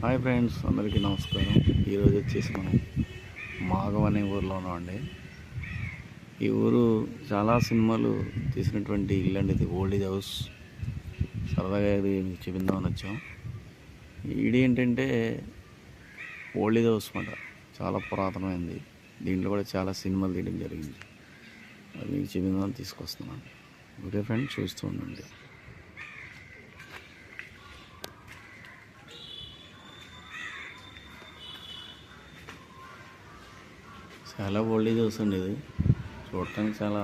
Hi friends అందరికీ నమస్కారం. ఈరోజు వచ్చేసి మనం మాగం అనే ఊర్లో ఉన్నామండి. ఈ ఊరు చాలా సినిమాలు తీసినటువంటి ఇల్లు అండి. ఇది ఓల్డ్ ఏజ్ హౌస్. సరదాగా ఇది మీకు చూపిందామని వచ్చాం. ఇది ఏంటంటే ఓల్డ్ ఏజ్ హౌస్ మాట చాలా పురాతనమైంది. దీంట్లో కూడా చాలా సినిమాలు తీయడం జరిగింది. అది మీకు చూపిందామని తీసుకొస్తున్నాను. ఓకే ఫ్రెండ్ చూస్తూ ఉండండి. చాలా ఓల్డేజ్ హౌస్ అండి ఇది. చూడటానికి చాలా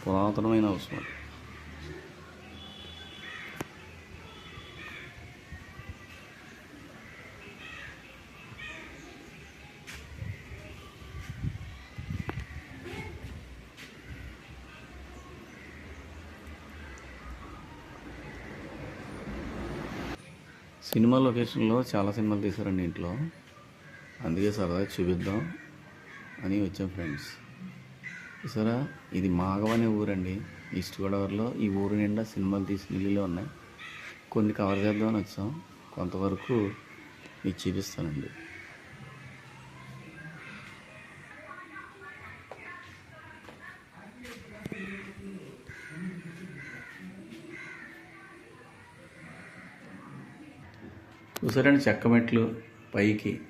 పురాతనమైన హౌస్ మాట సినిమా లొకేషన్లో చాలా సినిమాలు తీశారండి ఇంట్లో. అందుకే సరదాగా చూపిద్దాం. అని వచ్చాం ఫ్రెండ్స్. చూసారా ఇది మాగవ అనే ఊరండి. ఈస్ట్ గోదావరిలో ఈ ఊరు నిండా సినిమాలు తీసిన ఇల్లులో ఉన్నాయి. కొన్ని కవర్ చేద్దామని వచ్చాం. కొంతవరకు మీకు చూపిస్తానండి. చూసారండి చెక్క మెట్లు పైకి.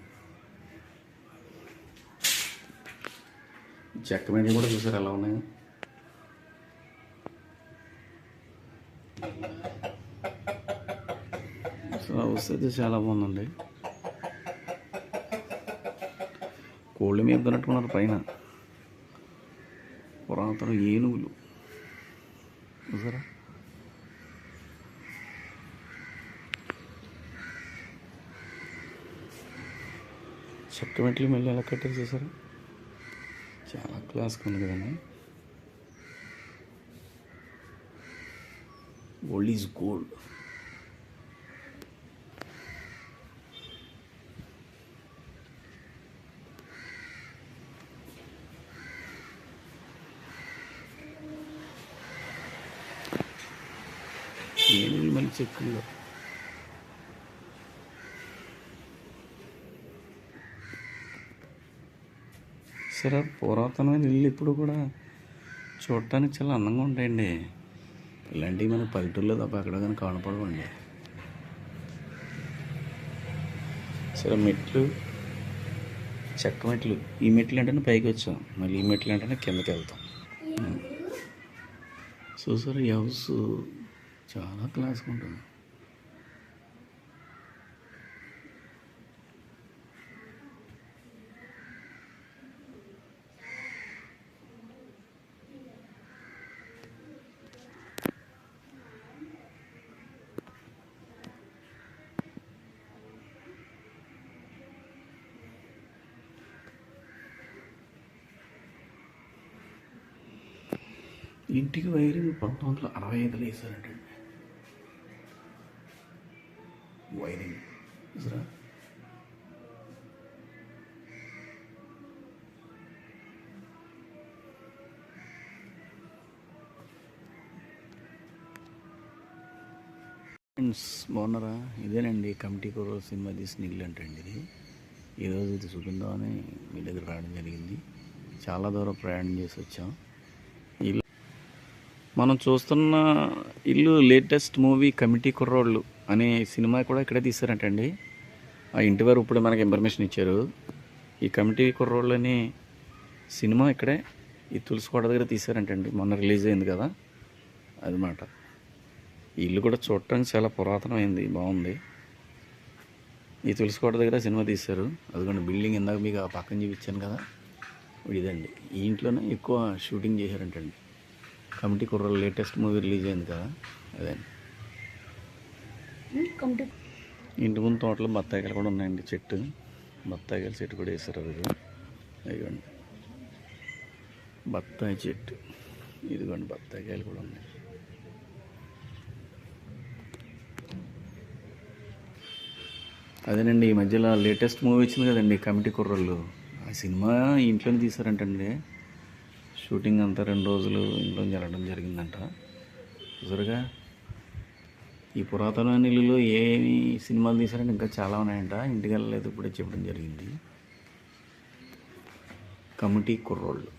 చెక్క మీద కూడా చూసారు ఎలా ఉన్నాయి? అసలు అయితే చాలా బాగుందండి. కోళ్ళ మీద ఉన్నట్టున్నారు పైన. పురాతన ఏనుగులు. చూసారా? చెక్క మెట్లు మళ్ళీ ఎలా కట్టారు చూసారా? చాలా క్లాస్గా ఉంది కదండి. ఓల్డ్ ఈజ్ గోల్డ్ ఏనుగులు మళ్ళీ చెక్కుల్లో సరే పురాతనమైన ఇల్లు ఇప్పుడు కూడా చూడటానికి చాలా అందంగా ఉంటాయండి. ఇలాంటివి మన పల్లెటూరులో తప్ప ఎక్కడ కానీ కానపడవండి. సరే మెట్లు చెక్క మెట్లు. ఈ మెట్లు అంటేనే పైకి వచ్చాం. మళ్ళీ ఈ మెట్లు అంటేనే కిందకి వెళ్తాం. చూసారు ఈ హౌస్ చాలా క్లాస్గా ఉంటుంది. ఇంటికి వైరింగ్ పంతొమ్మిది వందల అరవై ఐదులో వేసారంటండి వైరింగ్. చూసారా? ఫ్రెండ్స్ బాగున్నారా? ఇదేనండి కమిటీ కూర సినిమా తీసిన ఇల్లు అంటండి ఇది. ఈరోజు ఇది చూపిందామని మీ దగ్గర రావడం జరిగింది. చాలా దూరం ప్రయాణం చేసి వచ్చాం. మనం చూస్తున్న ఇల్లు లేటెస్ట్ మూవీ కమిటీ కుర్రోళ్ళు అనే సినిమా కూడా ఇక్కడే తీశారంటండి. ఆ ఇంటి వారు ఇప్పుడు మనకి ఇన్ఫర్మేషన్ ఇచ్చారు. ఈ కమిటీ కుర్రోళ్ళు అనే సినిమా ఇక్కడే ఈ తులసికోట దగ్గర తీశారంటండి. మొన్న రిలీజ్ అయింది కదా. అదనమాట. ఇల్లు కూడా చూడటానికి చాలా పురాతనమైంది బాగుంది. ఈ తులసికోట దగ్గర సినిమా తీశారు. అదిగోండి బిల్డింగ్ ఇందాక మీకు ఆ పక్కన చూపించాను కదా. ఇదండి. ఈ ఇంట్లోనే ఎక్కువ shooting చేశారంటండి. Committee Kurralu latest movie release అయింది కదా అదే. ఇంటి ముందు తోటలో బత్తాయికాయలు కూడా ఉన్నాయండి చెట్టు. బత్తాయికాయల చెట్టు కూడా వేసారు అది ఇదిగోండి. బత్తాయి చెట్టు. ఇదిగోండి బత్తాయికాయలు కూడా ఉన్నాయి. అదేనండి ఈ మధ్యలో లేటెస్ట్ మూవీ వచ్చింది కదండి కమిటీ కుర్రోళ్ళు ఆ సినిమా ఇంట్లోనే తీశారంటండి. షూటింగ్ అంతా రెండు రోజులు ఇంట్లో జరగడం జరిగిందంట. చూసారుగా ఈ పురాతనమైన ఇల్లులో ఏమి సినిమాలు తీశారంటే ఇంకా చాలా ఉన్నాయంట. ఇంటికి వెళ్ళలేదు ఇప్పుడే చెప్పడం జరిగింది. కమిటీ కుర్రోళ్ళు.